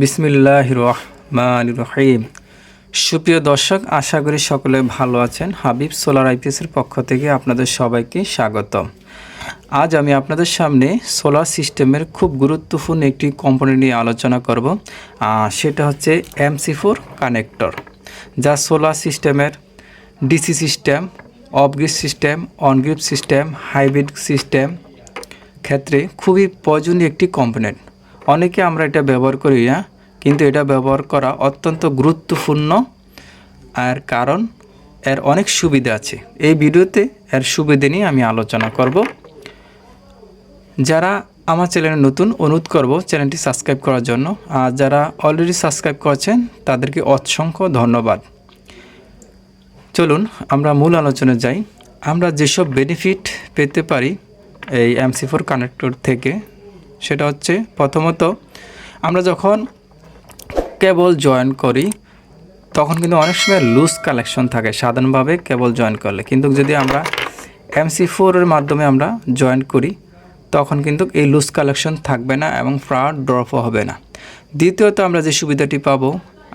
বিসমিল্লাহ রহমান রহিম সুপ্রিয় দর্শক, আশা করি সকলে ভালো আছেন। হাবিব সোলার আইপিএসের পক্ষ থেকে আপনাদের সবাইকে স্বাগতম। আজ আমি আপনাদের সামনে সোলার সিস্টেমের খুব গুরুত্বপূর্ণ একটি কম্পোনেন্ট নিয়ে আলোচনা করব সেটা হচ্ছে এমসি ফোর কানেক্টর, যা সোলার সিস্টেমের DC system, off grid system, on grid system, hybrid system ক্ষেত্রে খুবই প্রয়োজনীয় একটি কম্পোনেন্ট। অনেকে আমরা এটা ব্যবহার করি না কিন্তু এটা ব্যবহার করা অত্যন্ত গুরুত্বপূর্ণ। আর কারণ, এর অনেক সুবিধা আছে। এই ভিডিওতে এর সুবিধা নিয়ে আমি আলোচনা করব। যারা আমার চ্যানেলে নতুন, অনুরোধ করব চ্যানেলটি সাবস্ক্রাইব করার জন্য। আর যারা অলরেডি সাবস্ক্রাইব করেছেন, তাদেরকে অসংখ্য ধন্যবাদ। চলুন, আমরা মূল আলোচনায় যাই। আমরা যেসব বেনিফিট পেতে পারি এই এমসি ফোর কানেক্টর থেকে সেটা হচ্ছে প্রথমত আমরা যখন কেবল জয়েন করি, তখন কিন্তু অনেক সময় লুজ কালেকশন থাকে সাধারণভাবে কেবল জয়েন করলে। কিন্তু যদি আমরা এমসি ফোরের মাধ্যমে আমরা জয়েন করি, তখন কিন্তু এই লুজ কালেকশন থাকবে না এবং ফ্রাড ড্রপও হবে না। দ্বিতীয়ত আমরা যে সুবিধাটি পাবো,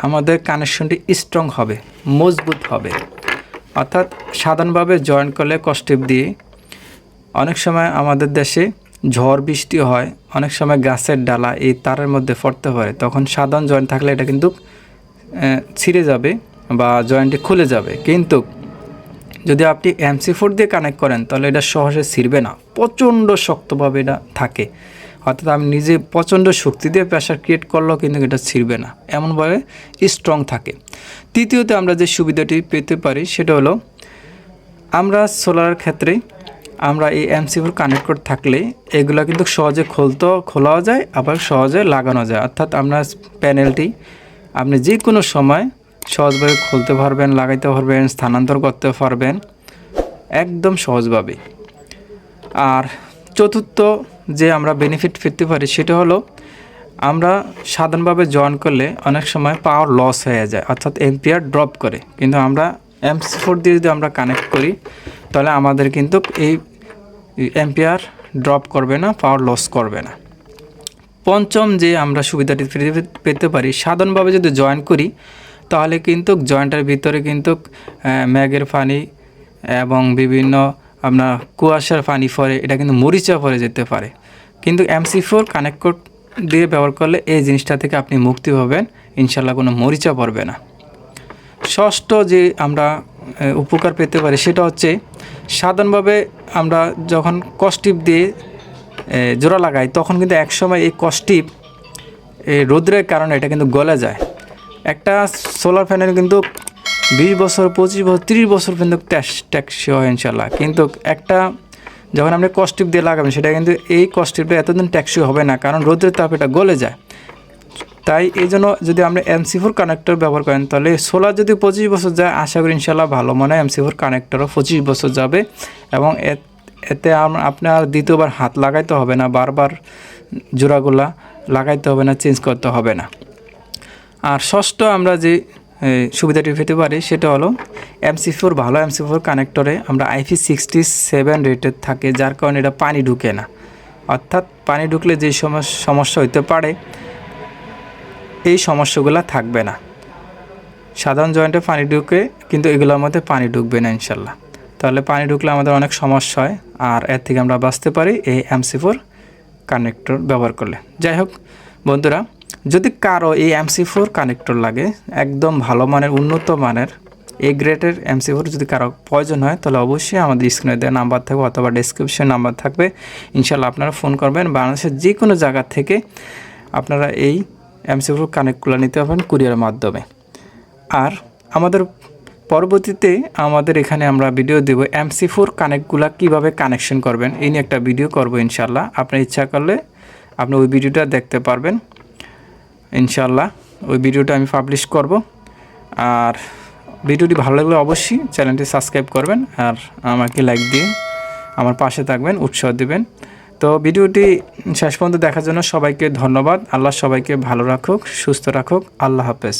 আমাদের কানেকশনটি স্ট্রং হবে, মজবুত হবে। অর্থাৎ সাধারণভাবে জয়েন করলে কস্টেপ দিয়ে অনেক সময় আমাদের দেশে ঝড় বৃষ্টি হয়, অনেক সময় গাছের ডালা এই তারের মধ্যে পড়তে পারে, তখন সাধারণ জয়েন্ট থাকলে এটা কিন্তু ছিঁড়ে যাবে বা জয়েন্টটি খুলে যাবে। কিন্তু যদি আপনি এমসি ফোর দিয়ে কানেক্ট করেন, তাহলে এটা সহজে ছিঁড়বে না। প্রচণ্ড শক্তভাবে এটা থাকে। অর্থাৎ আমি নিজে প্রচণ্ড শক্তি দিয়ে প্রেশার ক্রিয়েট করলেও কিন্তু এটা ছিঁড়বে না। এমনভাবে স্ট্রং থাকে। তৃতীয়তে আমরা যে সুবিধাটি পেতে পারি, সেটা হলো আমরা সোলার ক্ষেত্রে আমরা এই এমসিফোর কানেক্ট করে থাকলে এগুলো কিন্তু সহজে খুলতে, খোলাও যায়, আবার সহজে লাগানো যায়। অর্থাৎ আমরা প্যানেলটি আপনি যে কোনো সময় সহজভাবে খুলতে পারবেন, লাগাইতে পারবেন, স্থানান্তর করতে পারবেন, একদম সহজভাবে। আর চতুর্থ যে আমরা বেনিফিট ফিরতে পারি সেটা হলো আমরা সাধারণভাবে জয়েন করলে অনেক সময় পাওয়ার লস হয়ে যায়, অর্থাৎ এম্পিয়ার ড্রপ করে। কিন্তু আমরা এমসি ফোর দিয়ে যদি আমরা কানেক্ট করি, তাহলে আমাদের কিন্তু এই এম্পিয়ার ড্রপ করবে না পাওয়ার লস করবে না। পঞ্চম যে আমরা সুবিধাটি পেতে পারি, সাধারণভাবে যদি জয়েন করি, তাহলে কিন্তু জয়েন্টের ভিতরে কিন্তু ম্যাগের পানি এবং বিভিন্ন আপনার কুয়াশার পানি পরে, এটা কিন্তু মরিচা পরে যেতে পারে। কিন্তু এমসি ফোর কানেক্ট দিয়ে ব্যবহার করলে এই জিনিসটা থেকে আপনি মুক্তি পাবেন ইনশাল্লাহ কোনো মরিচা পড়বে না। ষষ্ঠ যে আমরা উপকার পেতে পারি, সেটা হচ্ছে সাধারণভাবে আমরা যখন কস্টিপ দিয়ে জোড়া লাগাই, তখন কিন্তু একসময় এই কস্টিপ রোদ্রের কারণে এটা কিন্তু গলে যায়। একটা সোলার প্যানেল কিন্তু বিশ বছর, পঁচিশ বছর, তিরিশ বছর কিন্তু ট্যাক্স ট্যাক্সি হয় ইনশাল্লাহ কিন্তু একটা যখন আপনি কস্টিপ দিয়ে লাগাবেন, সেটা কিন্তু এই কস্টিপটা এতদিন ট্যাক্সি হবে না, কারণ রোদ্রের তাপ এটা গলে যায়। তাই এই জন্য যদি আমরা এমসি ফোর কানেক্টর ব্যবহার করেন, তাহলে সোলার যদি পঁচিশ বছর যায়, আশা করি ইনশাল্লাহ ভালো মনে হয় এমসি ফোর কানেক্টরও পঁচিশ বছর যাবে। এবং এতে আপনার দ্বিতীয়বার হাত লাগাইতে হবে না, বারবার জোড়াগুলা লাগাইতে হবে না চেঞ্জ করতে হবে না। আর ষষ্ঠ আমরা যে সুবিধাটি পেতে পারি, সেটা হলো এমসি ফোর ভালো এমসি ফোর কানেক্টরে আমরা আইপি সিক্সটি সেভেন রেটেড থাকে, যার কারণে এটা পানি ঢুকে না। অর্থাৎ পানি ঢুকলে যে সমস- সমস্যা হইতে পারে এই সমস্যাগুলো থাকবে না। সাধারণ জয়েন্টে পানি ঢুকে কিন্তু এগুলোর মধ্যে পানি ঢুকবে না ইনশাল্লাহ। তাহলে পানি ঢুকলে আমাদের অনেক সমস্যা হয়, আর এর থেকে আমরা বাঁচতে পারি এই এমসি ফোর কানেক্টর ব্যবহার করলে। যাই হোক, বন্ধুরা, যদি কারও এই এমসি ফোর কানেক্টর লাগে, একদম ভালো মানের, উন্নত মানের এই গ্রেডের এমসি ফোর যদি কারও প্রয়োজন হয়, তাহলে অবশ্যই আমাদের স্ক্রিনে দেওয়া নাম্বার থাকবে অথবা ডিসক্রিপশন নাম্বার থাকবে। ইনশাল্লাহ আপনারা ফোন করবেন, বাংলাদেশের যে কোনো জায়গা থেকে আপনারা এই এমসি ফোর কানেক্টগুলো নিতে পারবেন কুরিয়ারের মাধ্যমে। আর আমাদের পরবর্তীতে আমাদের এখানে আমরা ভিডিও দেব এমসি ফোর কানেক্টগুলো কীভাবে কানেকশন করবেন, এই নিয়ে একটা ভিডিও করব ইনশাল্লাহ আপনার ইচ্ছা করলে আপনি ওই ভিডিওটা দেখতে পারবেন। ইনশাল্লাহ ওই ভিডিওটা আমি পাবলিশ করব। আর ভিডিওটি ভালো লাগলে অবশ্যই চ্যানেলটি সাবস্ক্রাইব করবেন আর আমাকে লাইক দিয়ে আমার পাশে থাকবেন, উৎসাহ দেবেন। তো ভিডিওটি শেষ পর্যন্ত দেখার জন্য সবাইকে ধন্যবাদ। আল্লাহ সবাইকে ভালো রাখুক, সুস্থ রাখুক। আল্লাহ হাফেজ।